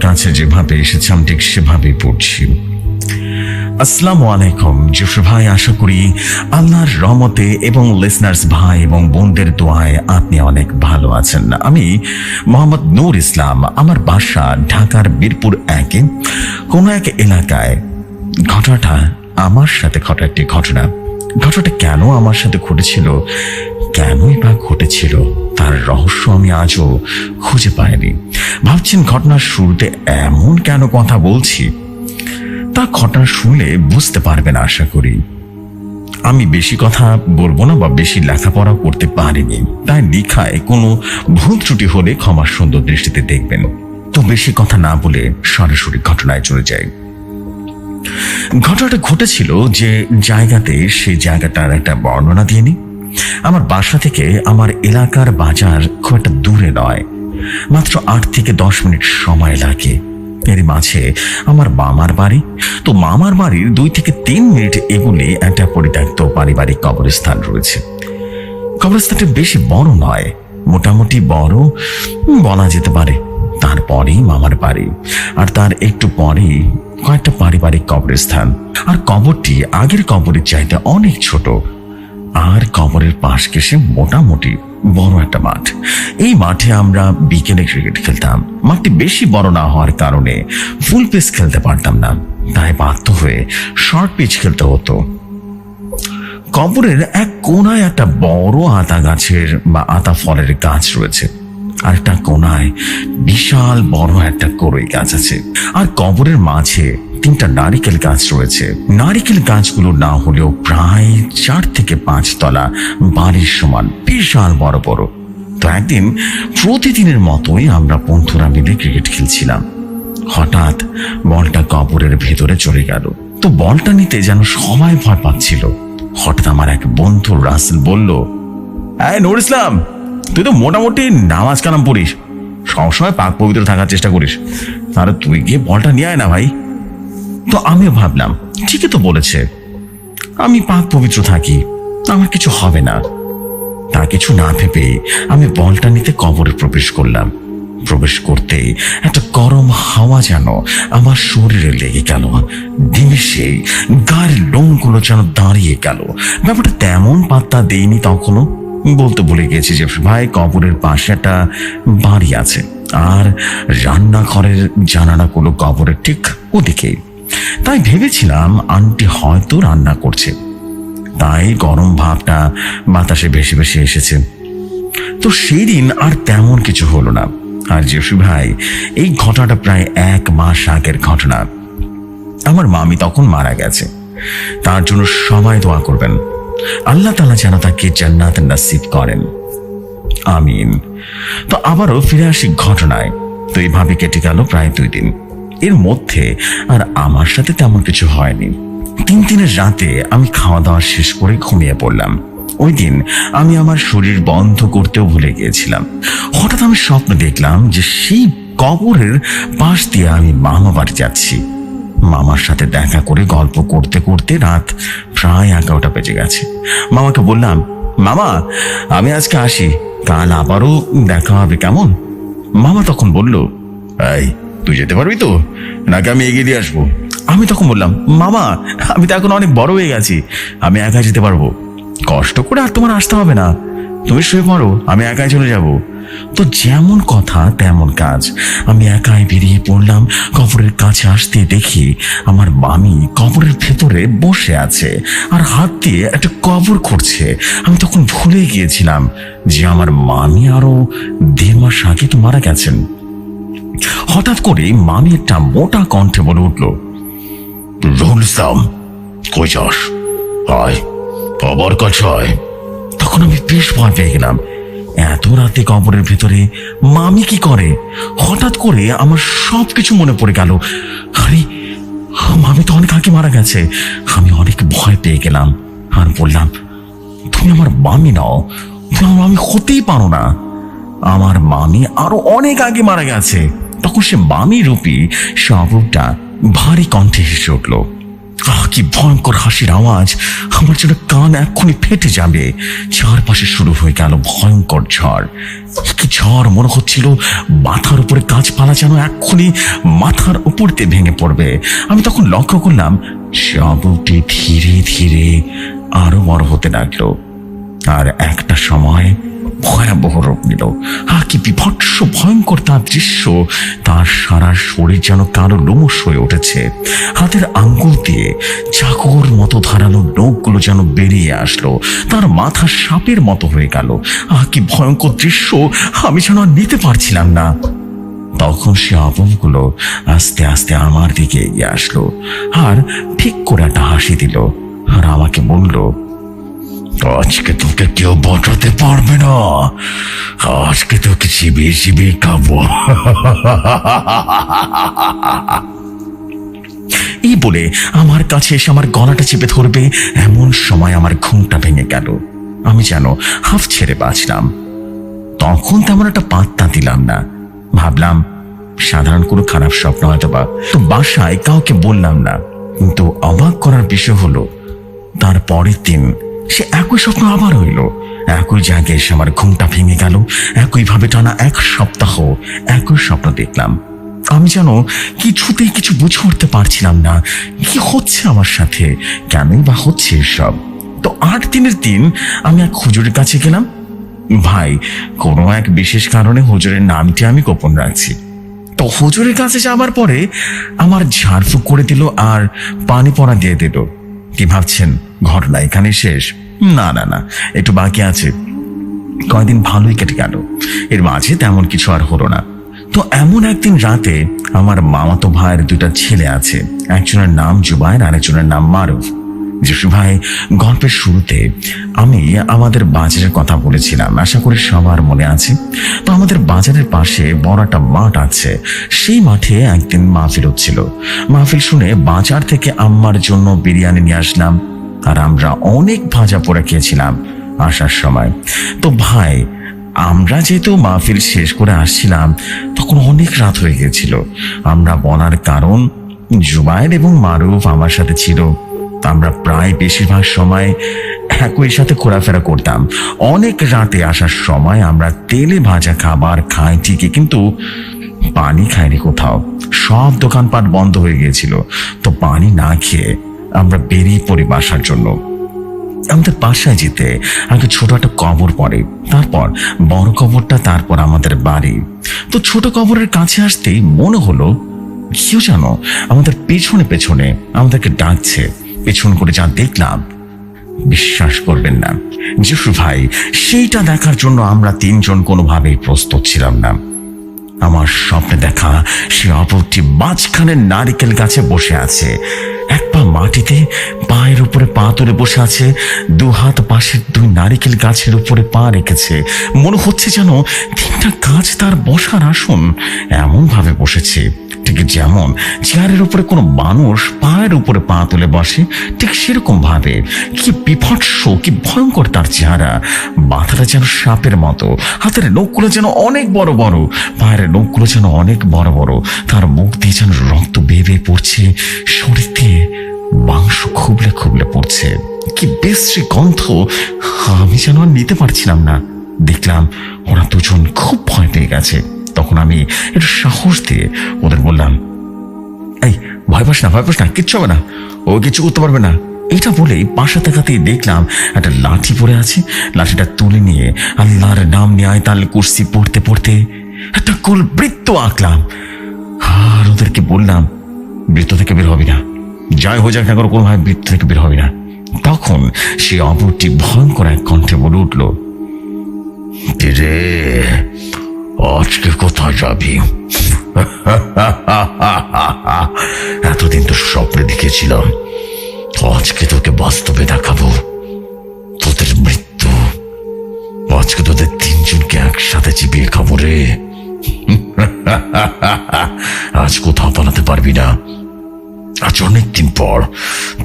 কাছে যেভাবে এসেছে, আমি ঠিক সেভাবেই পড়ছি। আসসালামু আলাইকুম, জুফর ভাই, আশা করি আল্লাহর রহমতে এবং লিসনার্স ভাই এবং বোনদের দোয়ায় আপনি অনেক ভালো আছেন। আমি মোহাম্মদ নূর ইসলাম, আমার বাসা ঢাকার বীরপুর একে। কোন এক এলাকায় ঘটনাটা আমার সাথে ঘটা একটি ঘটনা। ঘটনাটা কেন আমার সাথে ঘটেছিল? কেনই বা ঘটেছিল? তার রহস্য আমি আজও খুঁজে পাইনি। ভাবছেন ঘটনার শুরুতে এমন কেন কথা বলছি? তা ঘটনা শুনলে বুঝতে পারবেন আশা করি। আমি বেশি কথা বলব না বা বেশি লেখাপড়া করতে পারিনি। তাই লিখায় কোনো ভুল ত্রুটি হলে ক্ষমার সুন্দর দৃষ্টিতে দেখবেন। তো বেশি কথা না বলে সরাসরি ঘটনায় চলে যাই। ঘটনাটা ঘটেছিল যে জায়গাতে সেই জায়গাটার একটা বর্ণনা দিয়ে নি আমার বাসা থেকে আমার এলাকার বাজার খুব একটা দূরে নয়। মাত্র আট থেকে দশ মিনিট সময় লাগে। এর মাঝে আমার মামার বাড়ি। তো মামার বাড়ির দুই থেকে তিন মিনিট এগুলি একটা পরিত্যক্ত পারিবারিক কবরস্থান রয়েছে। কবরস্থানটা বেশি বড় নয়, মোটামুটি বড় বলা যেতে পারে। তারপরেই মামার বাড়ি। আর তার একটু পরেই কয়েকটা পারিবারিক কবরস্থান। আর কবরটি আগের কবরের চাইতে অনেক ছোট। আর কবরের পাশ কেসে মোটামুটি বড় একটা মাঠ। এই মাঠে আমরা বিকেলে ক্রিকেট খেলতাম। মাঠটি বেশি বড় না হওয়ার কারণে ফুল পিচ খেলতে পারতাম না। তাই বাধ্য হয়ে শর্ট পিচ খেলতে হতো। কবরের এক কোনায় একটা বড় আতা গাছের বা আতা ফলের গাছ রয়েছে। আর একটা কোনায় বিশাল বড় একটা করই গাছ আছে। আর কবরের মাঝে তিনটা নারিকেল গাছ রয়েছে। নারিকেল গাছগুলো না হলেও প্রায় চার থেকে পাঁচ তলা বাড়ির সমান, বিশাল বড় বড়। তো একদিন প্রতিদিনের মতোই আমরা বন্ধুরা মিলে ক্রিকেট খেলছিলাম। হঠাৎ বলটা কবরের ভেতরে চলে গেল। তো বলটা নিতে যেন সবাই ভয় পাচ্ছিল। হঠাৎ আমার এক বন্ধু রাসেল বলল হ্যাঁ নুর ইসলাম, তুই তো মোটামুটি নামাজ কালাম পড়িস। সবসময় পাক পবিত্র থাকার চেষ্টা করিস। তাহলে তুই গিয়ে বলটা নিয়ে আয় না ভাই। তো আমিও ভাবলাম, ঠিকই তো বলেছে। আমি পাক পবিত্র থাকি, আমার কিছু হবে না। তা কিছু না ভেবে আমি বলটা নিতে কবরে প্রবেশ করলাম। প্রবেশ করতেই একটা গরম হাওয়া যেন আমার শরীরে লেগে গেল। নিমেষে গায়ের লোমগুলো যেন দাঁড়িয়ে গেল। ব্যাপারটা তেমন পাত্তা দেইনি তখনও। বলতে ভুলে গেছি যে ভাই, কবরের পাশে একটা বাড়ি আছে। আর রান্নাঘরের জানালাগুলো কবরের ঠিক ওদিকেই। তাই ভেবেছিলাম আন্টি হয়তো রান্না করছে। তাই গরম ভাবটা বাতাসে ভেসে ভেসে এসেছে। তো সেই দিন আর তেমন কিছু হলো না। আর জেসু ভাই, এই ঘটনাটা প্রায় এক মাস আগের ঘটনা। আমার মামি তখন মারা গেছে। তার জন্য সবাই দোয়া করবেন। আল্লাহ তালা যেন তাকে জান্নাত নাসিব করেন। আমিন। তো আবারও ফিরে আসি ঘটনায়। তো এইভাবে কেটে গেল প্রায় দুই দিন। এর মধ্যে আর আমার সাথে তেমন কিছু হয়নি। তিন দিনের রাতে আমি খাওয়া দাওয়া শেষ করে ঘুমিয়ে পড়লাম। ওই দিন আমি আমার শরীর বন্ধ করতেও ভুলে গিয়েছিলাম। হঠাৎ আমি স্বপ্ন দেখলাম যে সেই কবরের পাশ দিয়ে আমি মামা বাড়ি যাচ্ছি। মামার সাথে দেখা করে গল্প করতে করতে রাত প্রায় এগারোটা বেজে গেছে। মামাকে বললাম, মামা, আমি আজকে আসি, কাল আবারও দেখা হবে কেমন? মামা তখন বলল, এই তুই যেতে পারবি তো? নাকি আমি এগিয়ে দিয়ে আসব? আমি তখন বললাম, মামা, আমি তো এখন অনেক বড় হয়ে গেছি, আমি একা যেতে পারব। কষ্ট করে আর তোমার আসতে হবে না। তুমি শুয়ে পড়ো, আমি একাই চলে যাব। তো যেমন কথা, তেমন কাজ। আমি একাই বেরিয়ে পড়লাম, কবরের কাছে আসতে দেখি আমার মামি কবরের ভেতরে বসে আছে আর হাত দিয়ে একটা কবর করছে আমি তখন ভুলে গিয়েছিলাম যে আমার মামি আরও দেড় মাস আগে তো মারা গেছেন। হঠাৎ করে মামি একটা মোটা কণ্ঠে বলে উঠল রুল ইসলাম কই যাস? আয়, আবার কাছে আয়। তখন আমি বেশ ভয় পেয়ে গেলাম। এত রাতে কবরের ভেতরে মামি কি করে? হঠাৎ করে আমার সব কিছু মনে পড়ে গেল। আরে, মামি তো অনেক আগে মারা গেছে। আমি অনেক ভয় পেয়ে গেলাম আর বললাম, তুমি আমার মামি নাও, তুমি আমার মামি হতেই পারো না। আমার মামি আরও অনেক আগে মারা গেছে। তখন সে মামি রূপী সে ভারী কণ্ঠে হেসে উঠল কি ভয়ঙ্কর হাসির আওয়াজ। আমার যেন কান এক্ষুনি ফেটে যাবে। চারপাশে শুরু হয়ে গেল ভয়ঙ্কর ঝড়। কি ঝড় মনে হচ্ছিল, মাথার উপরে গাছপালা যেন এক্ষুনি মাথার উপর দিয়ে ভেঙে পড়বে। আমি তখন লক্ষ্য করলাম সে ধীরে ধীরে আরও বড় হতে লাগল। আর একটা সময় ভয়াবহ রূপ নিল। আর কি বিভৎস, ভয়ঙ্কর তার দৃশ্য, তার সারা শরীর যেন কালো লোমস হয়ে উঠেছে। হাতের আঙ্গুল দিয়ে চাকর মতো ধারালো নখগুলো যেন বেরিয়ে আসলো। তার মাথা সাপের মতো হয়ে গেল। আহ কি ভয়ঙ্কর দৃশ্য, আমি যেন আর নিতে পারছিলাম না। তখন সে আপনগুলো আস্তে আস্তে আমার দিকে এগিয়ে আসলো। আর ঠিক করে একটা হাসি দিল। আর আমাকে বলল আজকে তোকে কেউ বাঁচাতে পারবে না। আজকে তোকে চিবিয়ে চিবিয়ে খাব। এই বলে আমার কাছে এসে আমার গলাটা চেপে ধরবে। এমন সময় আমার ঘুমটা ভেঙে গেল। আমি যেন হাফ ছেড়ে বাঁচলাম। তখন তেমন একটা পাত্তা দিলাম না। ভাবলাম, সাধারণ কোনো খারাপ স্বপ্ন হয়তো বা তো বাসায় কাউকে বললাম না। কিন্তু অবাক করার বিষয় হলো, তার পরের দিন সে একই স্বপ্ন আবার হইল। একই জায়গায় এসে আমার ঘুমটা ভেঙে গেল। একইভাবে টানা এক সপ্তাহ একই স্বপ্ন দেখলাম। আমি যেন কিছুতেই কিছু বুঝে উঠতে পারছিলাম না। কি হচ্ছে আমার সাথে? কেনই বা হচ্ছে এসব? তো আট দিনের দিন আমি এক হুজুরের কাছে গেলাম। ভাই, কোনো এক বিশেষ কারণে হুজুরের নামটি আমি গোপন রাখছি। তো হুজুরের কাছে যাওয়ার পরে আমার ঝাড়ফুঁক করে দিল আর পানি পড়া দিয়ে দিল। কি ভাবছেন? ঘটনা এখানে শেষ। না না না, একটু বাকি আছে। কয়েকদিন ভালোই কেটে গেল। এর মাঝে তেমন কিছু আর হলো না। তো এমন একদিন রাতে আমার মামাতো ভাইয়ের দুটা ছেলে আছে। একজনের নাম জুবাইর আর একজনের নাম মারুফ। যিশু ভাই, গল্পের শুরুতে আমি আমাদের বাজারের কথা বলেছিলাম। আশা করি সবার মনে আছে। তো আমাদের বাজারের পাশে বড় একটা মাঠ আছে। সেই মাঠে একদিন মাহফিল হচ্ছিল। মাহফিল শুনে বাজার থেকে আম্মার জন্য বিরিয়ানি নিয়ে আসলাম। আর আমরা অনেক ভাজা পোড়া খেয়েছিলাম আসার সময়। তো ভাই, আমরা যেহেতু মাহফিল শেষ করে আসছিলাম, তখন অনেক রাত হয়ে গেছিল আমরা বলার কারণ জুবাইর এবং মারুফ আমার সাথে ছিল। আমরা প্রায় বেশিরভাগ সময় একই সাথে ঘোরাফেরা করতাম। অনেক রাতে আসার সময় আমরা তেলে ভাজা খাবার খাই ঠিকই, কিন্তু পানি খাইনি কোথাও। সব দোকানপাট বন্ধ হয়ে গিয়েছিল। তো পানি না খেয়ে আমরা বেরিয়ে পড়ি বাসার জন্য। আমাদের বাসায় যেতে আগে ছোট একটা কবর পড়ে। তারপর বড় কবরটা, তারপর আমাদের বাড়ি। তো ছোট কবরের কাছে আসতেই মনে হলো, কেউ যেন আমাদের পেছনে পেছনে আমাদেরকে ডাকছে। পেছন করে যা দেখলাম, বিশ্বাস করবেন না। যিশু ভাই, সেইটা দেখার জন্য আমরা তিনজন কোনোভাবেই প্রস্তুত ছিলাম না। আমার স্বপ্নে দেখা সে অপরটি মাঝখানে নারিকেল গাছে বসে আছে। পা মাটিতে পায়ের উপরে পা তুলে বসে আছে দু হাত পাশের দুই নারিকেল গাছের উপরে পা রেখেছে। মনে হচ্ছে যেন তিনটা গাছ তার বসার আসন এমন ভাবে বসেছে। ঠিক যেমন চেয়ারের উপরে কোনো মানুষ পায়ের উপরে পা তুলে বসে, ঠিক সেরকম ভাবে কি বিভৎস, কি ভয়ঙ্কর তার চেহারা। মাথাটা যেন সাপের মতো, হাতের নখগুলো যেন অনেক বড় বড়, পায়ের নখগুলো যেন অনেক বড় বড়। তার মুখ দিয়ে যেন রক্ত বেয়ে বেয়ে পড়ছে, শরীর দিয়ে মাংস খুবলে খুবলে পড়ছে। কি বিশ্রী গন্ধ। আমি যেন আর নিতে পারছিলাম না। দেখলাম ওরা দুজন খুব ভয় পেয়ে গেছে। তখন আমি একটু সাহস দিয়ে ওদের বললাম, এই, ভয় পাস না, ভয় পাস না, কিচ্ছু হবে না। ও কিছু করতে পারবে না। এটা বলেই পাশা তাকাতেই দেখলাম একটা লাঠি পড়ে আছে। লাঠিটা তুলে নিয়ে আল্লাহর নাম নিয়ে আয়তাল কুর্সি পড়তে পড়তে একটা গোল বৃত্ত আঁকলাম। আর ওদেরকে বললাম বৃত্ত থেকে বের হবে না। যাই হয়ে যাক না কোনো কোনোভাবে বৃত্ত থেকে বের হবে না। তখন সে অপরটি ভয়ঙ্কর এক কণ্ঠে বলে উঠল রে আজকে কোথায় যাবি? এতদিন তো স্বপ্নে দেখেছিলাম, আজকে তোকে বাস্তবে দেখাবো। তোদের মৃত্যু, আজকে তোদের তিনজনকে একসাথে চিবিয়ে খাব রে। আজ কোথাও পালাতে পারবি না। আজ অনেকদিন পর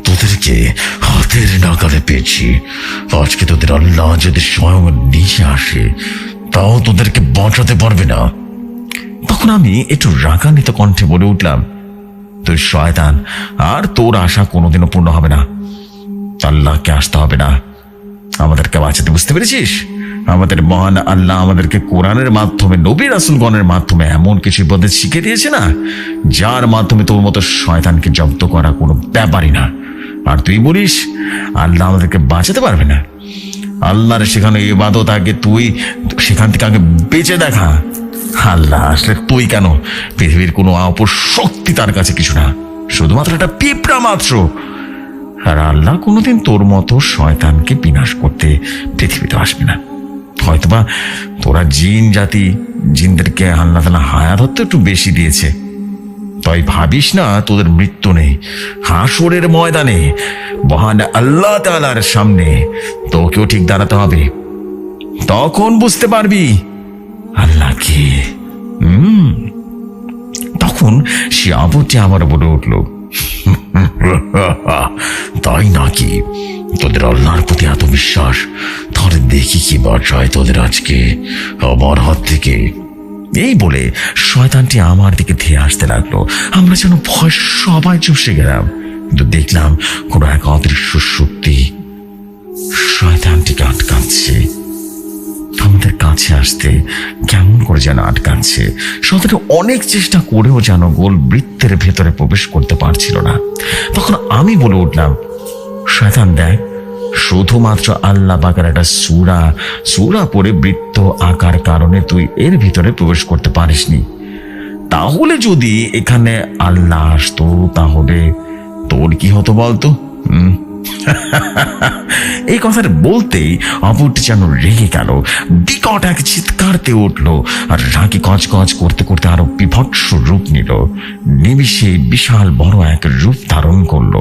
তোদেরকে হাতের নাগালে পেয়েছি। আজকে তোদের আল্লাহ যদি স্বয়ং নিচে আসে, তাও তোদেরকে বাঁচাতে পারবে না। তখন আমি একটু রাগান্বিত কণ্ঠে বলে উঠলাম তুই শয়তান, আর তোর আশা কোনোদিনও পূর্ণ হবে না। আল্লাহকে আসতে হবে না। আমাদেরকে বাঁচাতে বুঝতে পেরেছিস? আমাদের মহান আল্লাহ আমাদেরকে কোরআনের মাধ্যমে নবী রাসুলগণের মাধ্যমে এমন কিছু পদ্ধতি শিখে দিয়েছে না, যার মাধ্যমে তোর মতো শয়তানকে জব্দ করা কোনো ব্যাপারই না। আর তুই বলিস, আল্লাহ আমাদেরকে বাঁচাতে পারবে না। আল্লাহর সেখানে ইবাদত আগে তুই, সেখান থেকে আগে বেঁচে দেখা। আল্লাহ আসলে তুই কেন? পৃথিবীর কোনো অপর শক্তি তার কাছে কিছু না। শুধুমাত্র একটা পিঁপড়া মাত্র। আর আল্লাহ কোনোদিন তোর মতো শয়তানকে বিনাশ করতে পৃথিবীতে আসবে না। হয়তোবা তোরা জিন জাতি, জিনদেরকে আল্লাহ তালা হায়াত হতে একটু বেশি দিয়েছে। তাই ভাবিস না তোদের মৃত্যু নেই, হাসরের ময়দানে, মহান আল্লাহ তালার সামনে তোকেও ঠিক দাঁড়াতে হবে। তখন বুঝতে পারবি আল্লাহ কে। হুম, তখন সে আবুটি আবার বলে উঠল। তাই নাকি? তোদের আল্লাহর প্রতি এত বিশ্বাস তাহলে দেখি কি বাঁচায় তোদের আজকে। আমার হাত থেকে। এই বলে শয়তানটি আমার দিকে ধেয়ে আসতে লাগল। আমরা যেন ভয় সবাই চুপসে গেলাম। কিন্তু দেখলাম কোনো এক অদৃশ্য শক্তি শয়তানটিকে আটকাচ্ছে। আমাদের কাছে আসতে কেমন করে যেন আটকাচ্ছে। শয়তানটি অনেক চেষ্টা করেও যেন গোল বৃত্তের ভেতরে প্রবেশ করতে পারছিল না। তখন আমি বলে উঠলাম শয়তান দেয়। শুধুমাত্র আল্লাহ বাকার একটা সুরা সুরা পরে বৃত্ত আকার কারণে তুই এর ভিতরে প্রবেশ করতে পারিসনি। তাহলে যদি এখানে আল্লাহ আসতো, তাহলে তোর কি হতো বলতো? হুম? এই কথাটা বলতেই অপরটি যেন রেগে গেল। বিকট এক চিৎকারতে উঠল আর রাগে কচ করতে করতে আরও বিভৎস রূপ নিল। নিমিষে বিশাল বড় এক রূপ ধারণ করল।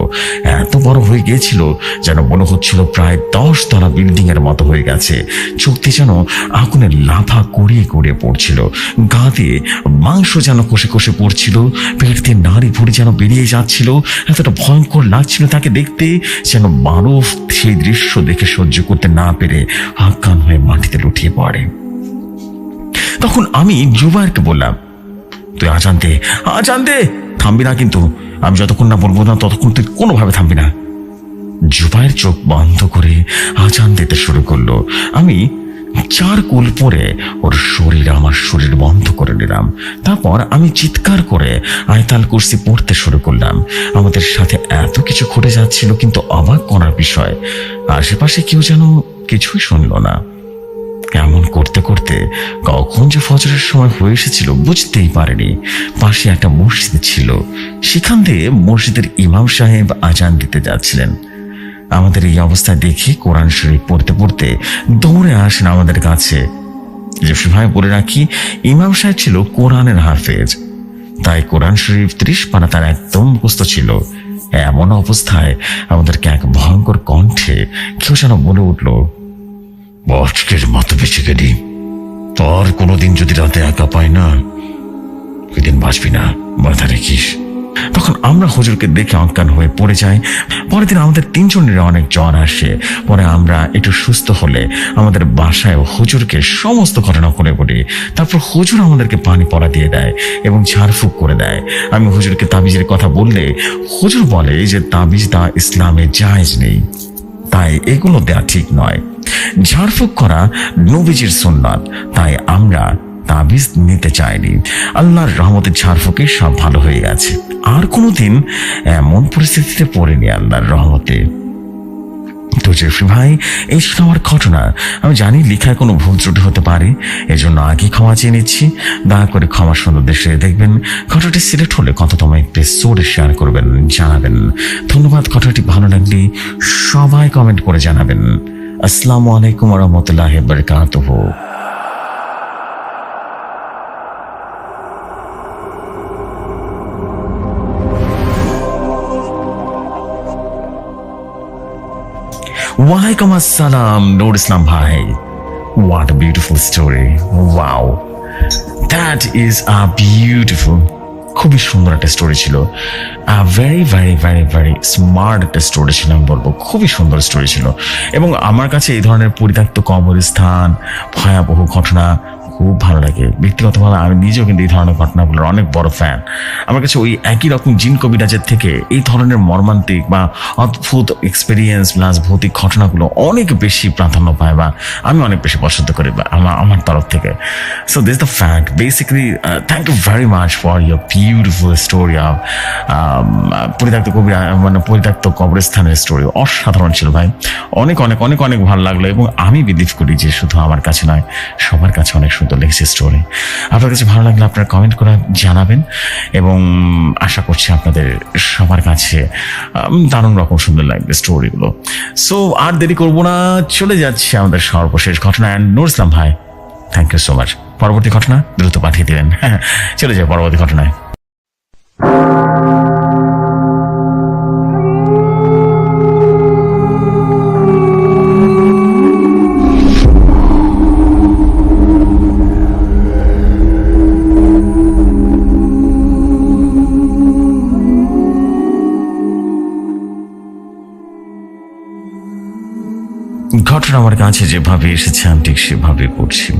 এত বড় হয়ে গিয়েছিল যেন মনে হচ্ছিল প্রায় দশ তলা বিল্ডিং এর মতো হয়ে গেছে। চোখটি যেন আগুনের লাফা করিয়ে করিয়ে পড়ছিল। গা দিয়ে মাংস যেন কষে কষে পড়ছিল। পেট দিয়ে নাড়ি ভুড়ি যেন বেরিয়ে যাচ্ছিল। এতটা ভয়ঙ্কর লাগছিল তাকে দেখতে। যেন মানব সেই দৃশ্য দেখে সহ্য করতে না পেরে হাক্কান হয়ে মাটিতে লুটিয়ে পড়ে। তখন আমি জুবাইরকে বললাম, তুই আজান দে আজান দে থামবি না কিন্তু। আমি যতক্ষণ না বলব না, ততক্ষণ তুই কোনোভাবে থামবি না। জুবাইর চোখ বন্ধ করে আজান দিতে শুরু করল। আমি চার কুল পরে ওর শরীর আমার শরীর বন্ধ করে নিলাম। তারপর আমি চিৎকার করে আয়তাল কুর্সি পড়তে শুরু করলাম। আমাদের সাথে এত কিছু ঘটে যাচ্ছিল কিন্তু অবাক করার বিষয়। আশেপাশে কেউ যেন কিছুই শুনল না। এমন করতে করতে কখন যে ফজরের সময় হয়ে এসেছিল বুঝতেই পারেনি। পাশে একটা মসজিদ ছিল। সেখান দিয়ে মসজিদের ইমাম সাহেব আজান দিতে যাচ্ছিলেন। আমাদের এই অবস্থা দেখে কোরআন শরীফ পড়তে পড়তে দৌড়ে আসেন আমাদের কাছে। জেফি ভাই বলে রাখি, ইমাম সাহেব ছিল কোরআনের হাফেজ। তাই কোরআন শরীফ ত্রিশ পানা তার একদম মুখস্থ ছিল। এমন অবস্থায় আমাদেরকে এক ভয়ঙ্কর কণ্ঠে কেউ যেন বলে উঠল, আজকের মতো বেঁচে গেলি। তোর কোনোদিন যদি রাতে একা পাই না, ওই দিন বাঁচবি না, মাথা রেখিস তখন আমরা হুজুরকে দেখে অজ্ঞান হয়ে পড়ে যাই। পরের দিন আমাদের তিনজনের অনেক জ্বর আসে। পরে আমরা একটু সুস্থ হলে আমাদের বাসায় হুজুরকে সমস্ত ঘটনা করে বলি। তারপর হুজুর আমাদেরকে পানি পড়া দিয়ে দেয় এবং ঝাড়ফুঁক করে দেয়। আমি হুজুরকে তাবিজের কথা বললে, হুজুর বলে যে তাবিজ দা ইসলামে জায়েজ নেই। তাই এগুলো দেওয়া ঠিক নয়। ঝাড়ফুঁক করা নবীজির সুন্নাত। তাই আমরা তাবিজ নিতে চাইনি আল্লাহর রহমতে ঝাড়ফুঁকে সব ভালো হয়ে গেছে। আর কোনোদিন এমন পরিস্থিতিতে পড়েনি আল্লাহর রহমতে। তো জেফরি ভাই, এই ছিল আমার ঘটনা। আমি জানি লেখায় কোনো ভুল ত্রুটি হতে পারে, এজন্য আগে ক্ষমা চেয়ে নিচ্ছি। দয়া করে ক্ষমা সুন্দর দেশে দেখবেন। ঘটনাটি সিলেক্ট হলে কততম এপিসোডে শেয়ার করবেন, জানাবেন। ধন্যবাদ, ঘটনাটি ভালো লাগলে সবাই কমেন্ট করে জানাবেন। আসসালামু আলাইকুম রহমতুল্লাহ বরকাতহ। ওয়ালাইকুম আসসালাম, নুর ইসলাম ভাই। What beautiful story wow that is a beautiful খুবই সুন্দর একটা স্টোরি ছিল। Very very very very smart একটা স্টোরি ছিল, আমি বলব, খুবই সুন্দর স্টোরি ছিল। এবং আমার কাছে এই ধরনের পরিত্যক্ত কবরস্থান, ভয়াবহ ঘটনা খুব ভালো লাগে। ব্যক্তিগতভাবে আমি নিজেও কিন্তু এই ধরনের ঘটনাগুলোর অনেক বড় ফ্যান আমার কাছে ওই একই রকম জিন কবিরাজের থেকে এই ধরনের মর্মান্তিক বা অদ্ভুত এক্সপিরিয়েন্স প্লাস ভৌতিক ঘটনাগুলো অনেক বেশি প্রাধান্য পায় বা আমি অনেক বেশি পছন্দ করি বা আমার আমার তরফ থেকে। So this the fact basically thank you very much for your beautiful story of পরিত্যক্ত কবি মানে পরিত্যক্ত কবরস্থানের স্টোরি অসাধারণ ছিল ভাই। অনেক অনেক অনেক অনেক ভালো লাগল এবং আমি বিলিভ করি যে শুধু আমার কাছে নয়, সবার কাছে অনেক সুন্দর লেগেছে স্টোরি আপনার কাছে ভালো লাগলে আপনারা কমেন্ট করে জানাবেন এবং আশা করছি আপনাদের সবার কাছে দারুণ রকম সুন্দর লাগবে স্টোরিগুলো সো আর দেরি করব না, চলে যাচ্ছে আমাদের সর্বশেষ ঘটনা। অ্যান্ড নুর ইসলাম ভাই থ্যাংক ইউ সো মাচ পরবর্তী ঘটনা দ্রুত পাঠিয়ে দিলেন চলে যাই পরবর্তী ঘটনায়। ঘটনা আমার কাছে যেভাবে এসেছে আমি ঠিক সেভাবে করছি।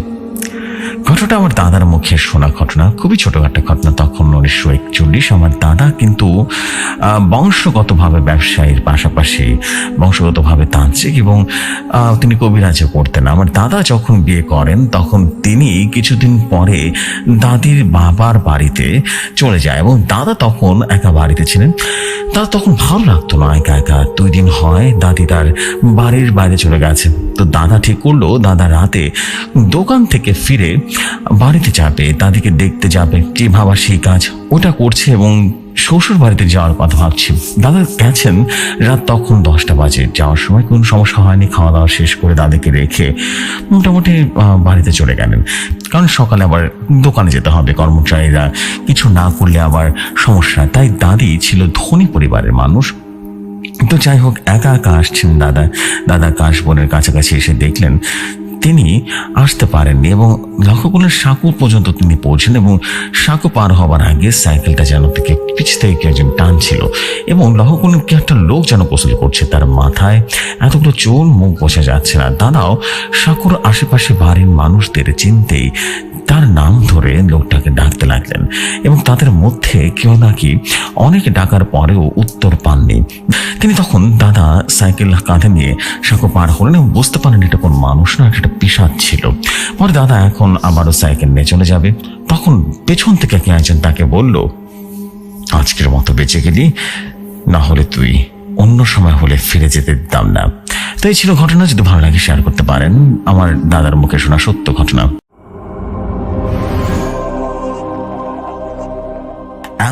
ঘটনাটা আমার দাদার মুখে শোনা ঘটনা, খুবই ছোটখাটো ঘটনা। তখন উনিশশো একচল্লিশ আমার দাদা কিন্তু বংশগতভাবে ব্যবসায়ীর পাশাপাশি বংশগতভাবে তান্ত্রিক এবং তিনি কবিরাজও করতেন আমার দাদা যখন বিয়ে করেন, তখন তিনি কিছুদিন পরে দাদির বাবার বাড়িতে চলে যায় এবং দাদা তখন একা বাড়িতে ছিলেন। দাদা তখন ভালো লাগতো না একা একা। দুই দিন হয়, দাদি তার বাড়ির বাইরে চলে গেছে। তো দাদা ঠিক করল, দাদা রাতে দোকান থেকে ফিরে বাড়িতে যাবে দাদিকে দেখতে যাবে যে ভাবা সেই কাজ। ওটা করছে এবং শ্বশুর বাড়িতে যাওয়ার কথা ভাবছি। দাদা গেছেন রাত তখন দশটা বাজে। যাওয়ার সময় কোনো সমস্যা হয়নি, খাওয়া দাওয়া শেষ করে দাদিকে রেখে মোটামুটি বাড়িতে চলে গেলেন। কারণ সকালে আবার দোকানে যেতে হবে কর্মচারীরা। কিছু না করলে আবার সমস্যা তাই দাদি ছিল ধনী পরিবারের মানুষ। তো যাই হোক, একা একা আসছেন দাদা। দাদা কাশবনের কাছাকাছি এসে দেখলেন তিনি আসতে পারেননি এবং লক্ষ্য করলেন সাঁকু পর্যন্ত তিনি পৌঁছেন এবং সাঁকু পার হবার আগে সাইকেলটা যেন থেকে পিছ থেকে কেউ একজন টানছিল এবং লক্ষ্য করলেন কি একটা লোক যেন গোসল করছে তার মাথায় এতগুলো চোর মুখ বসে যাচ্ছে না। দাদাও সাঁকুর আশেপাশে বাড়ির মানুষদের চিনতেই তার নাম ধরে লোকটাকে ডাকতে লাগলেন এবং তাদের মধ্যে কেউ নাকি অনেক ডাকার পরেও উত্তর পাননি। তিনি তখন দাদা সাইকেল কাঁধে নিয়ে সাঁকো পার হলেন এবং বুঝতে পারেন এটা কোন মানুষ না একটা পিসাদ ছিল। পরে দাদা এখন আবারও সাইকেল নিয়ে চলে যাবে। তখন পেছন থেকে কে একজন তাকে বলল, আজকের মতো বেঁচে গেলি, না হলে তুই অন্য সময় হলে ফিরে যেতে দিতাম না। তো এই ছিল ঘটনা। যদি ভালো লাগে শেয়ার করতে পারেন। আমার দাদার মুখে শোনা সত্য ঘটনা।